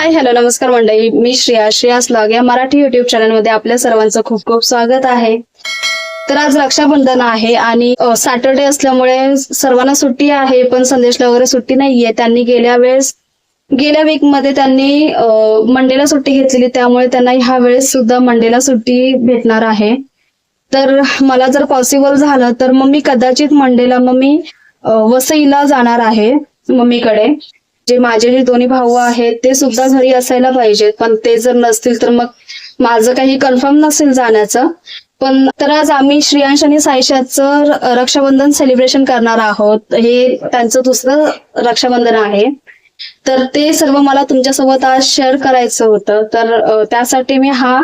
Hi hello नमस्कार मंडळी. मी Shreya. Shreyas log या मराठी युट्यूब चॅनलमध्ये आपल्या सर्वांचं खूप खूप स्वागत आहे. तर आज रक्षाबंधन आहे आणि सॅटर्डे असल्यामुळे सर्वांना सुट्टी आहे पण संदेशला वगैरे सुट्टी नाहीये. त्यांनी गेल्या वेळेस गेल्या वीकमध्ये त्यांनी मंडेला सुट्टी घेतलेली. त्यामुळे त्यांना ह्या वेळेस सुद्धा मंडेला सुट्टी भेटणार आहे. तर मला जर पॉसिबल झालं तर मग मी कदाचित मंडेला मग मी वसईला जाणार आहे मम्मीकडे. जे माझे जे दोन्ही भाऊ आहेत ते सुद्धा घरी असायला पाहिजेत. पण ते जर नसतील तर मग माझं काही कन्फर्म नसेल जाण्याचं. पण तर आज आम्ही श्रियांश आणि सायशाचं रक्षाबंधन सेलिब्रेशन करणार आहोत. हे त्यांचं दुसरं रक्षाबंधन आहे. तर ते सर्व मला तुमच्यासोबत आज शेअर करायचं होतं. तर त्यासाठी मी हा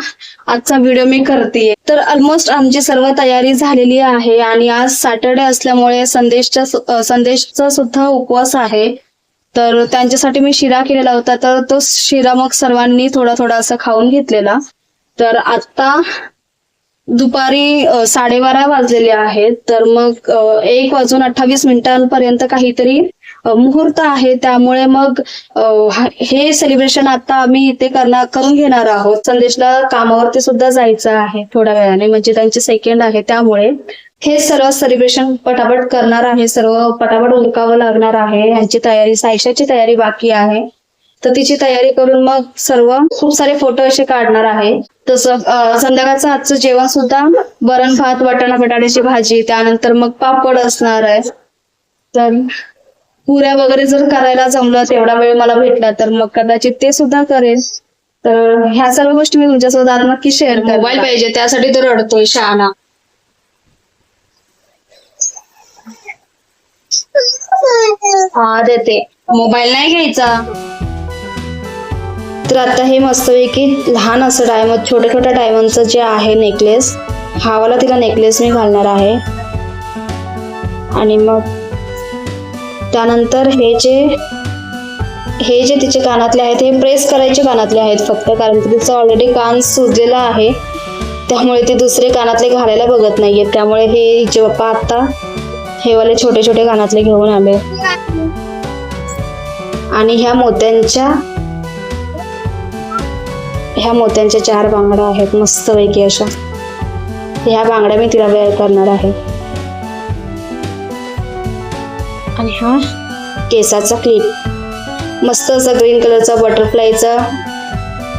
आजचा व्हिडिओ मी करते तर ऑलमोस्ट आमची सर्व तयारी झालेली आहे आणि आज सॅटर्डे असल्यामुळे संदेशच्या संदेशचा सुद्धा उपवास आहे. तर त्यांच्यासाठी मी शिरा केलेला होता. तर तो शिरा मग सर्वांनी थोडा थोडा असं खाऊन घेतलेला. तर आता दुपारी साडेबारा वाजलेले आहेत. तर मग एक वाजून अठ्ठावीस मिनिटांपर्यंत काहीतरी मुहूर्त आहे. त्यामुळे मग हे सेलिब्रेशन आता आम्ही इथे करणार करून घेणार आहोत. संदेशला कामावरती सुद्धा जायचं आहे थोड्या वेळाने. म्हणजे त्यांचे सेकंड आहे. त्यामुळे हे सर्व सेलिब्रेशन पटापट करणार आहे. सर्व पटापट उरकावं लागणार आहे. यांची तयारी सायशाची तयारी बाकी आहे. तर तिची तयारी करून मग सर्व खूप सारे फोटो असे काढणार आहे. तसं संध्याकाळचं आजचं जेवण सुद्धा वरण भात वाटाणा बटाट्याची भाजी त्यानंतर मग पापड असणार आहे. तर पुऱ्या वगैरे जर करायला जमलं तेवढा वेळ मला भेटला तर मग कदाचित ते सुद्धा करेन. तर ह्या सर्व गोष्टी मी तुमच्यासोबत आज नक्की शेअर मोबाईल पाहिजे त्यासाठी तो रडतोय शहाणा. हा देते. मोबाईल नाही घ्यायचा. तर आता हे मस्तपैकी लहान असं डायमंड छोट्या छोट्या डायमंडचं जे आहे नेकलेस हावाला तिला नेकलेस मी घालणार आहे. आणि मग त्यानंतर हे जे हे जे तिचे कानातले आहेत हे प्रेस करायचे कानातले आहेत फक्त कारण की तिचं ऑलरेडी कान सुजलेला आहे. त्यामुळे ते दुसरे कानातले घालायला बघत नाहीये त्यामुळे हे हिचे पप्पा आता हे वाले छोटे छोटे कानातले घेऊन आले. आणि ह्या मोत्यांच्या ह्या मोत्यांच्या चार बांगड्या आहेत मस्तपैकी अशा. ह्या बांगड्या मी तिला वेअर करणार आहे. आणि हा? केसाचा क्लिप. मस्त असा ग्रीन कलरचा बटरफ्लायचा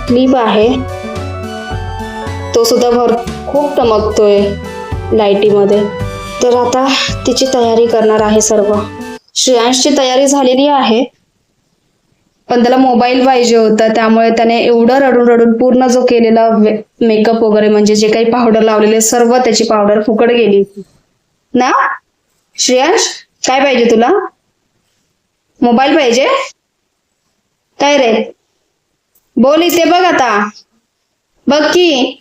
क्लिप आहे. तो सुद्धा भर खूप चमकतोय लाईटीमध्ये. तर आता तिची तयारी करणार आहे सर्व. श्रेयांशची तयारी झालेली आहे. पण त्याला मोबाईल पाहिजे होता त्यामुळे त्याने एवढं रडून रडून पूर्ण जो केलेला मेकअप वगैरे म्हणजे जे काही पावडर लावलेले सर्व त्याची पावडर फुकट गेली ना? श्रेयांश काय पाहिजे तुला? मोबाईल पाहिजे? काय रे? बोल इथे बघ आता. बघ की.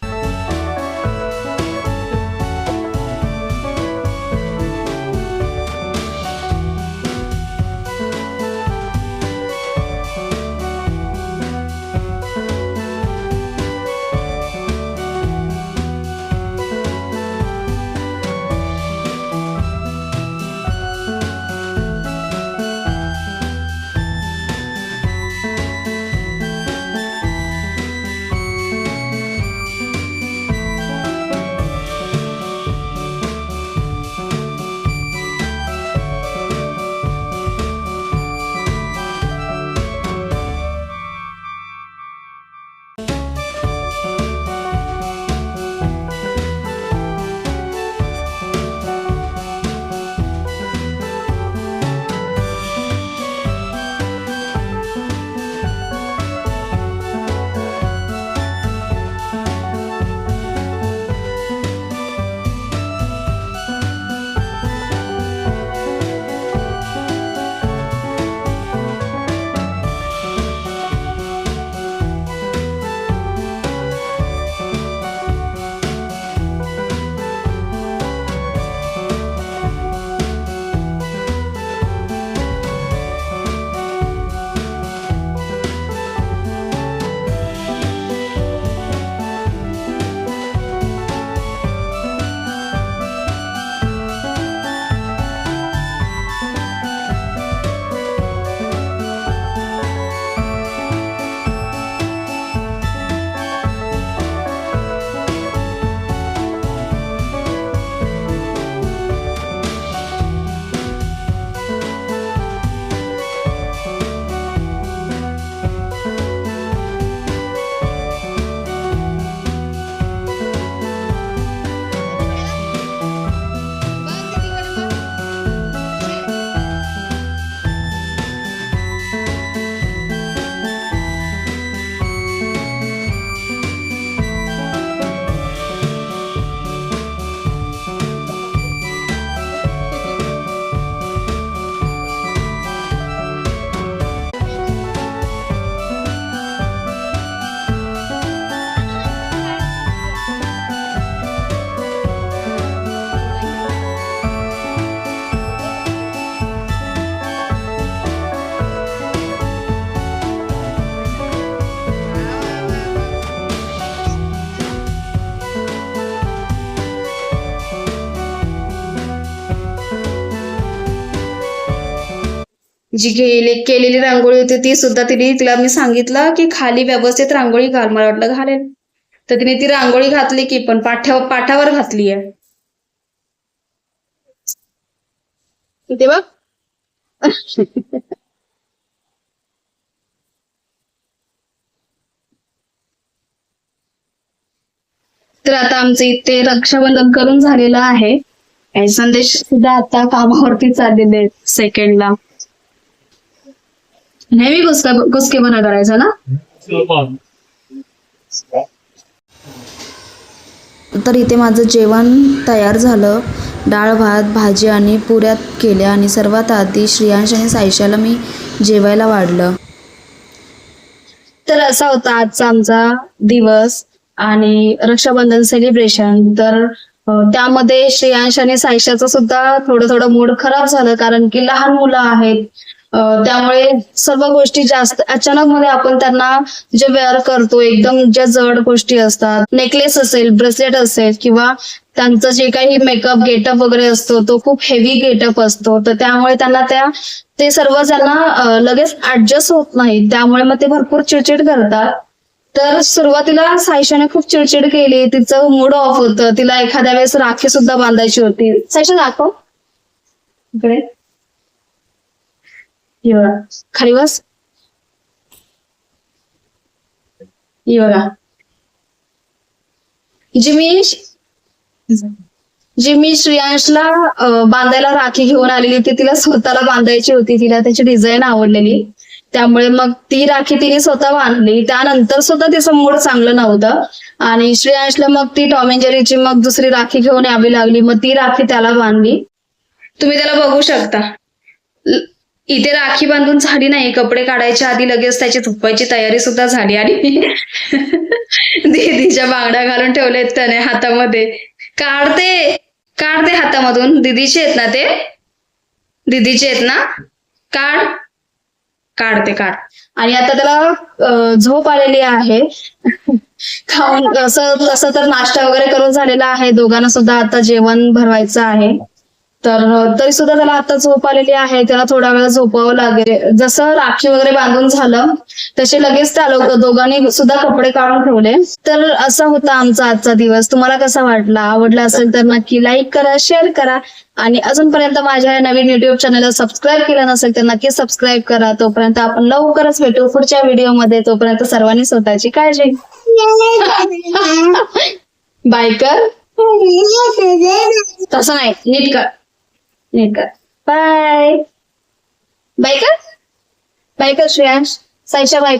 जी गेली केलेली रांगोळी होती ती सुद्धा तिने तिला मी सांगितलं की खाली व्यवस्थित रांगोळी घाल मला वाटलं घालेल. तर तिने ती रांगोळी घातली की पण पाठ्या पाठावर घातली आहे ते बघ. तर आता आमचं इथे रक्षाबंधन करून झालेलं आहे. संदेश सुद्धा आता कामावरती चाललेले आहेत सेकंडला नेहमी गुसका गुसकेपणा करायचा ना? तर इथे माझं जेवण तयार झालं. डाळ भात भाजी आणि पुऱ्यात केल्या आणि सर्वात आधी श्रियांश आणि सायशाला मी जेवायला वाढलं. तर असा होता आजचा आमचा दिवस आणि रक्षाबंधन सेलिब्रेशन तर त्यामध्ये श्रेयांश आणि सायशाचं सुद्धा थोडं थोडं मूड खराब झालं कारण की लहान मुलं आहेत. त्यामुळे सर्व गोष्टी जास्त अचानक मध्ये आपण त्यांना जे वेअर करतो एकदम ज्या जड गोष्टी असतात नेकलेस असेल ब्रेसलेट असेल किंवा त्यांचं जे काही मेकअप गेटअप वगैरे असतो तो खूप हेवी गेटअप असतो तर त्यामुळे त्यांना त्या ते सर्व त्यांना लगेच ऍडजस्ट होत नाही त्यामुळे मग ते भरपूर चिडचिड करतात. तर सुरुवातीला सायशाने खूप चिडचिड केली तिचं मूड ऑफ होतं तिला एखाद्या वेळेस राखी सुद्धा बांधायची होती. सायशा दाखव. इकडे. हे बघा खाली बस हे बघा जी मी जी मी श्रेयांशला बांधायला राखी घेऊन आलेली. ती तिला स्वतःला बांधायची होती. तिला त्याची डिझाईन आवडलेली. त्यामुळे मग ती राखी तिने स्वतः बांधली. त्यानंतर सुद्धा तिचं मूड चांगलं नव्हतं. आणि श्रेयांशला मग ती टॉम अँड जेरीची मग दुसरी राखी घेऊन यावी लागली. मग ती राखी त्याला बांधली. तुम्ही त्याला बघू शकता. इथे राखी बांधून झाली नाही कपडे काढायच्या आधी लगेच त्याची धुपायची तयारी सुद्धा झाली आणि दीदीच्या बांगड्या घालून ठेवलेत त्याने हातामध्ये. काढते काढते हातामधून. दीदीचे आहेत ना ते? दीदीचे आहेत ना? काढ. काढते काढ. आणि आता त्याला झोप आलेली आहे. खाऊन असं तसं तर नाश्ता वगैरे करून झालेला आहे. दोघांना सुद्धा आता जेवण भरवायचं आहे. तर तरी सुद्धा त्याला आता झोप आलेली आहे. त्याला थोडा वेळ झोपावं लागेल. जसं राखी वगैरे बांधून झालं तसे लगेच त्या लोक दोघांनी सुद्धा कपडे काढून ठेवले. तर असा होता आमचा आजचा दिवस. तुम्हाला कसा वाटला? आवडला असेल तर नक्की लाईक करा शेअर करा. आणि अजूनपर्यंत माझ्या या नवीन युट्यूब चॅनलला सबस्क्राईब केलं नसेल तर नक्की सबस्क्राईब करा. तोपर्यंत आपण लवकरच भेटू पुढच्या व्हिडिओमध्ये तोपर्यंत सर्वांनी स्वतःची काळजी बाय कर तसं नाही. नीट कर. नीट कर बाय बायकर बायकर बाय कर श्रेयांश साईशा बाय